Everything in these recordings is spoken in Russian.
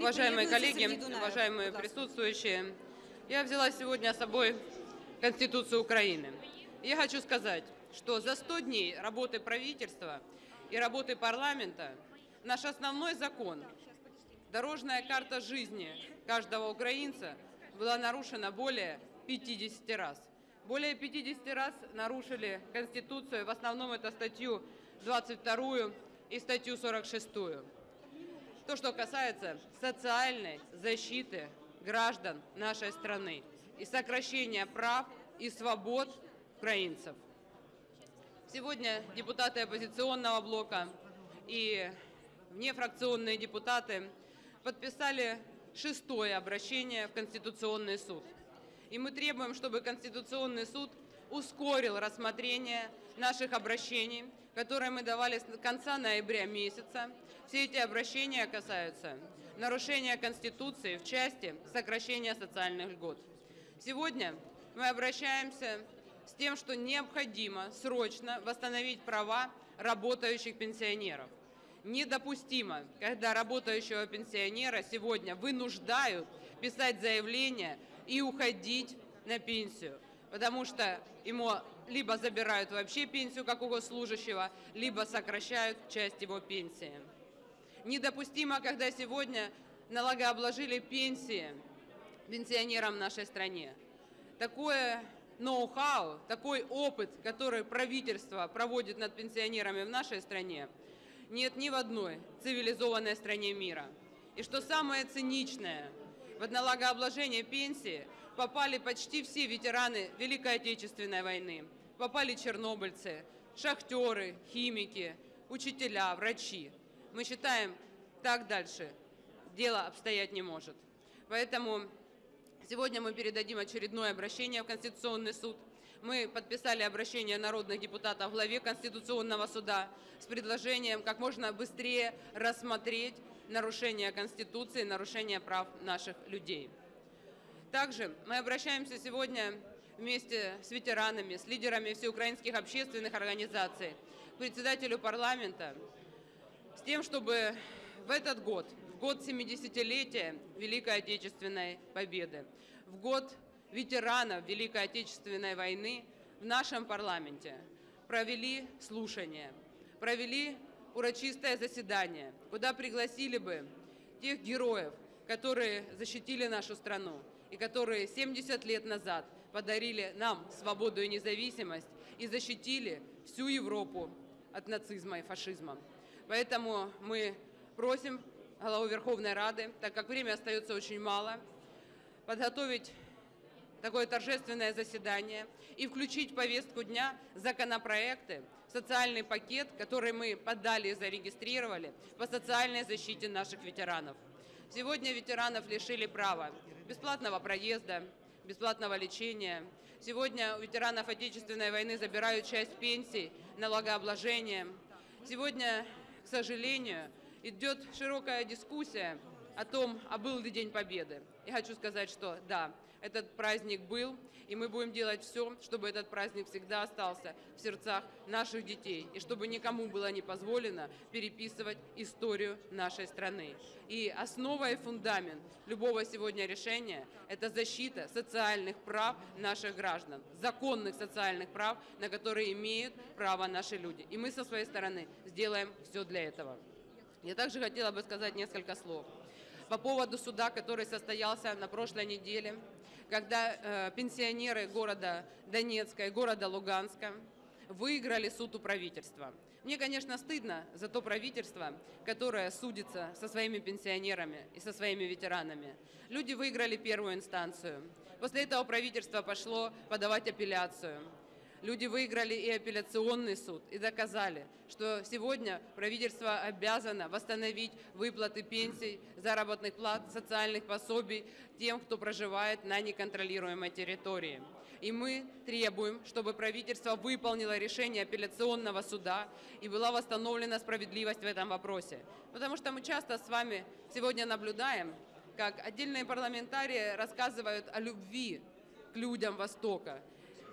Уважаемые приєднуються коллеги, Сергій Дунаєв. уважаемые Будь ласка. присутствующие, я взяла сегодня с собой Конституцию Украины. Я хочу сказать, что за 100 дней работы правительства и работы парламента наш основной закон, дорожная карта жизни каждого украинца, была нарушена более 50 раз. Более 50 раз нарушили Конституцию, в основном это статью 22 и статью 46. То, что касается социальной защиты граждан нашей страны и сокращения прав и свобод украинцев. Сегодня депутаты оппозиционного блока и внефракционные депутаты подписали шестое обращение в Конституционный суд. И мы требуем, чтобы Конституционный суд ускорил рассмотрение наших обращений, которые мы давали с конца ноября месяца. Все эти обращения касаются нарушения Конституции в части сокращения социальных льгот. Сегодня мы обращаемся с тем, что необходимо срочно восстановить права работающих пенсионеров. Недопустимо, когда работающего пенсионера сегодня вынуждают писать заявление и уходить на пенсию, потому что ему либо забирают вообще пенсию как у госслужащего, либо сокращают часть его пенсии. Недопустимо, когда сегодня налогообложили пенсии пенсионерам в нашей стране. Такое ноу-хау, такой опыт, который правительство проводит над пенсионерами в нашей стране, нет ни в одной цивилизованной стране мира. И что самое циничное, в налогообложение пенсии попали почти все ветераны Великой Отечественной войны. Попали чернобыльцы, шахтеры, химики, учителя, врачи. Мы считаем, так дальше дело обстоять не может. Поэтому сегодня мы передадим очередное обращение в Конституционный суд. Мы подписали обращение народных депутатов главе Конституционного суда с предложением как можно быстрее рассмотреть нарушение Конституции, нарушение прав наших людей. Также мы обращаемся сегодня вместе с ветеранами, с лидерами всеукраинских общественных организаций, председателю парламента, с тем, чтобы в этот год, в год 70-летия Великой Отечественной Победы, в год ветеранов Великой Отечественной войны в нашем парламенте провели слушания, провели урочистое заседание, куда пригласили бы тех героев, которые защитили нашу страну и которые 70 лет назад подарили нам свободу и независимость и защитили всю Европу от нацизма и фашизма. Поэтому мы просим главу Верховной Рады, так как время остается очень мало, подготовить такое торжественное заседание и включить в повестку дня законопроекты, социальный пакет, который мы подали и зарегистрировали по социальной защите наших ветеранов. Сегодня ветеранов лишили права бесплатного проезда, бесплатного лечения. Сегодня у ветеранов Отечественной войны забирают часть пенсий, налогообложения. Сегодня, к сожалению, идет широкая дискуссия о том, а был ли День Победы. Я хочу сказать, что да, этот праздник был, и мы будем делать все, чтобы этот праздник всегда остался в сердцах наших детей, и чтобы никому было не позволено переписывать историю нашей страны. И основа и фундамент любого сегодня решения – это защита социальных прав наших граждан, законных социальных прав, на которые имеют право наши люди. И мы со своей стороны сделаем все для этого. Я также хотела бы сказать несколько слов по поводу суда, который состоялся на прошлой неделе, когда э, пенсионеры города Донецка и города Луганска выиграли суд у правительства. Мне, конечно, стыдно за то правительство, которое судится со своими пенсионерами и со своими ветеранами. Люди выиграли первую инстанцию. После этого правительство пошло подавать апелляцию. Люди выиграли и апелляционный суд и доказали, что сегодня правительство обязано восстановить выплаты пенсий, заработных плат, социальных пособий тем, кто проживает на неконтролируемой территории. И мы требуем, чтобы правительство выполнило решение апелляционного суда и была восстановлена справедливость в этом вопросе. Потому что мы часто с вами сегодня наблюдаем, как отдельные парламентарии рассказывают о любви к людям Востока,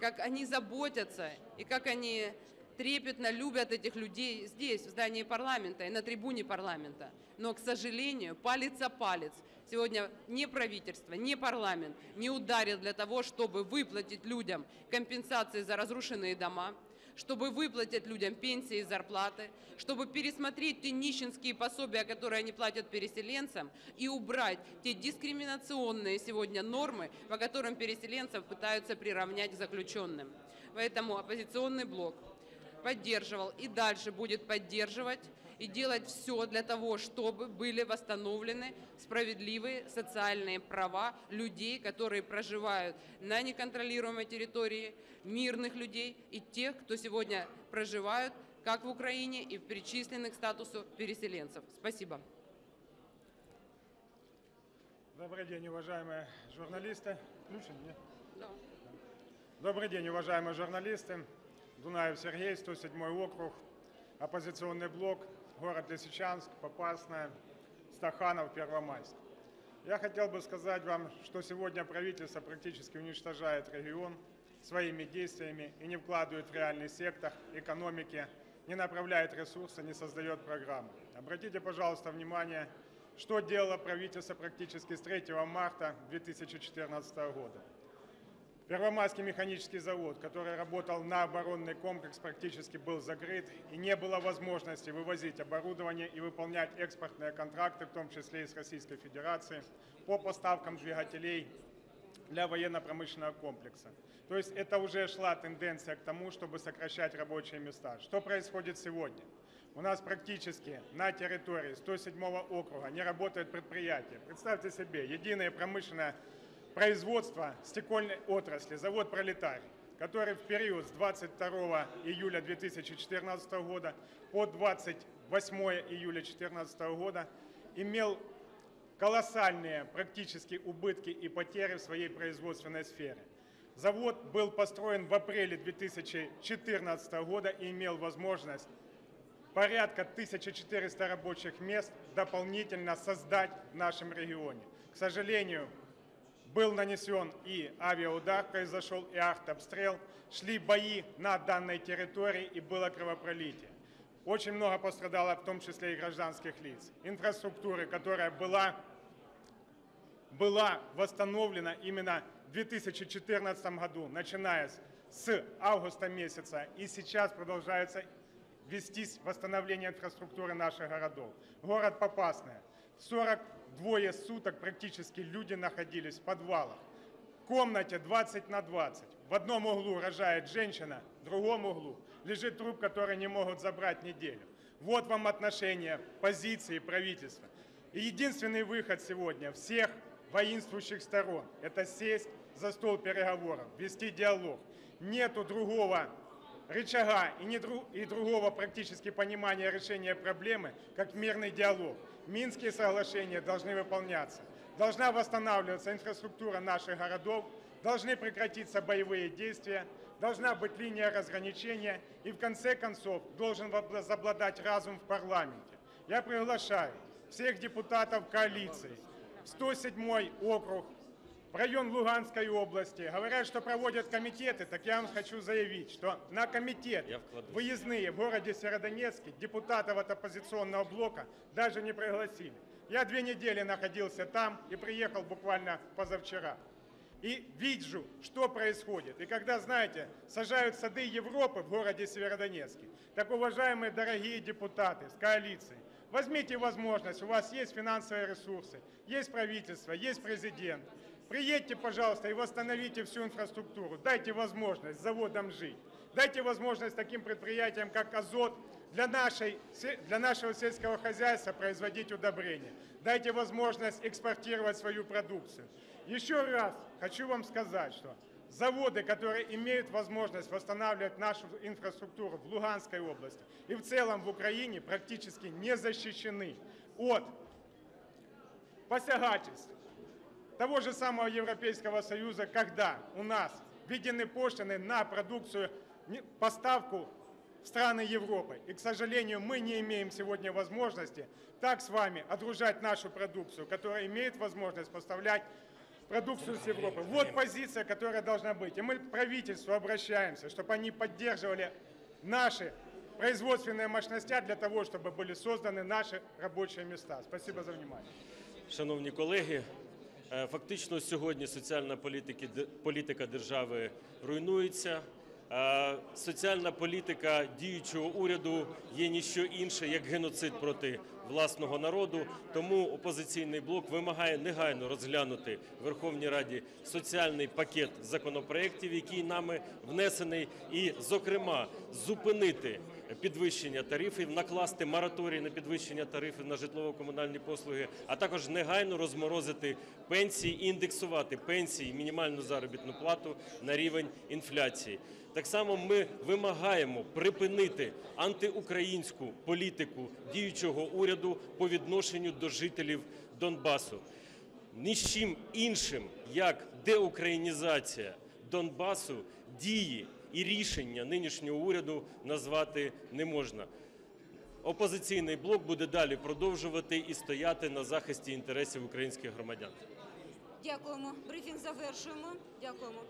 как они заботятся и как они трепетно любят этих людей здесь, в здании парламента и на трибуне парламента. Но, к сожалению, палец о палец сегодня ни правительство, ни парламент не ударил для того, чтобы выплатить людям компенсации за разрушенные дома, чтобы выплатить людям пенсии и зарплаты, чтобы пересмотреть те нищенские пособия, которые они платят переселенцам, и убрать те дискриминационные сегодня нормы, по которым переселенцев пытаются приравнять к заключенным. Поэтому оппозиционный блок поддерживал и дальше будет поддерживать и делать все для того, чтобы были восстановлены справедливые социальные права людей, которые проживают на неконтролируемой территории, мирных людей и тех, кто сегодня проживают как в Украине и причислены к статусу переселенцев. Спасибо. Добрый день, уважаемые журналисты. Включен, нет? Да. Добрый день, уважаемые журналисты. Дунаев Сергей, 107 округ, оппозиционный блок, город Лисичанск, Попасная, Стаханов, Первомайск. Я хотел бы сказать вам, что сегодня правительство практически уничтожает регион своими действиями и не вкладывает в реальный сектор экономики, не направляет ресурсы, не создает программы. Обратите, пожалуйста, внимание, что делало правительство практически с 3 марта 2014 года. Первомайский механический завод, который работал на оборонный комплекс, практически был закрыт, и не было возможности вывозить оборудование и выполнять экспортные контракты, в том числе и с Российской Федерацией, по поставкам двигателей для военно-промышленного комплекса. То есть это уже шла тенденция к тому, чтобы сокращать рабочие места. Что происходит сегодня? У нас практически на территории 107 округа не работает предприятие. Представьте себе, единое промышленное производства стекольной отрасли, завод «Пролетарий», который в период с 22 июля 2014 года по 28 июля 2014 года имел колоссальные практически убытки и потери в своей производственной сфере. Завод был построен в апреле 2014 года и имел возможность порядка 1400 рабочих мест дополнительно создать в нашем регионе. К сожалению, был нанесен и авиаудар, произошел и артобстрел, шли бои на данной территории и было кровопролитие. Очень много пострадало, в том числе и гражданских лиц. Инфраструктуры, которая была, была восстановлена именно в 2014 году, начиная с августа месяца, и сейчас продолжается вестись восстановление инфраструктуры наших городов. Город Попасное. 40 двое суток практически люди находились в подвалах. В комнате 20 на 20. В одном углу рожает женщина, в другом углу лежит труп, который не могут забрать неделю. Вот вам отношение позиции правительства. И единственный выход сегодня всех воинствующих сторон – это сесть за стол переговоров, вести диалог. Нету другого рычага и, не друг, и другого практически понимания решения проблемы, как мирный диалог. Минские соглашения должны выполняться. Должна восстанавливаться инфраструктура наших городов, должны прекратиться боевые действия, должна быть линия разграничения и в конце концов должен возобладать разум в парламенте. Я приглашаю всех депутатов коалиции, 107 округ, в район Луганской области. Говорят, что проводят комитеты, так я вам хочу заявить, что на комитет выездные в городе Северодонецке депутатов от оппозиционного блока даже не пригласили. Я две недели находился там и приехал буквально позавчера. И вижу, что происходит. И когда, знаете, сажают сады Европы в городе Северодонецке, так, уважаемые дорогие депутаты с коалиции, возьмите возможность, у вас есть финансовые ресурсы, есть правительство, есть президент, Приедьте, пожалуйста, и восстановите всю инфраструктуру. Дайте возможность заводам жить. Дайте возможность таким предприятиям, как «Азот», для, нашей, для нашего сельского хозяйства производить удобрения. Дайте возможность экспортировать свою продукцию. Еще раз хочу вам сказать, что заводы, которые имеют возможность восстанавливать нашу инфраструктуру в Луганской области и в целом в Украине, практически не защищены от посягательств того же самого Европейского Союза, когда у нас введены пошлины на продукцию, поставку в страны Европы. И, к сожалению, мы не имеем сегодня возможности так с вами отгружать нашу продукцию, которая имеет возможность поставлять продукцию с Европы. Вот позиция, которая должна быть. И мы к правительству обращаемся, чтобы они поддерживали наши производственные мощности для того, чтобы были созданы наши рабочие места. Спасибо за внимание. Шановні колеги, фактично сьогодні соціальна політика держави руйнується. Е, Соціальна політика діючого уряду є ніщо інше, як геноцид проти власного народу. Тому опозиційний блок вимагає негайно розглянути в Верховній Раді соціальний пакет законопроєктів, який нами внесений, і, зокрема, зупинити підвищення тарифів, накласти мораторій на підвищення тарифів на житлово-комунальні послуги, а також негайно розморозити пенсії, і індексувати пенсії, мінімальну заробітну плату на рівень інфляції. Так само ми вимагаємо припинити антиукраїнську політику діючого уряду по відношенню до жителів Донбасу. Ні з чим іншим, як деукраїнізація Донбасу, дії і рішення нинішнього уряду назвати не можна. Опозиційний блок буде далі продовжувати і стояти на захисті інтересів українських громадян. Дякуємо. Брифінг завершуємо. Дякуємо.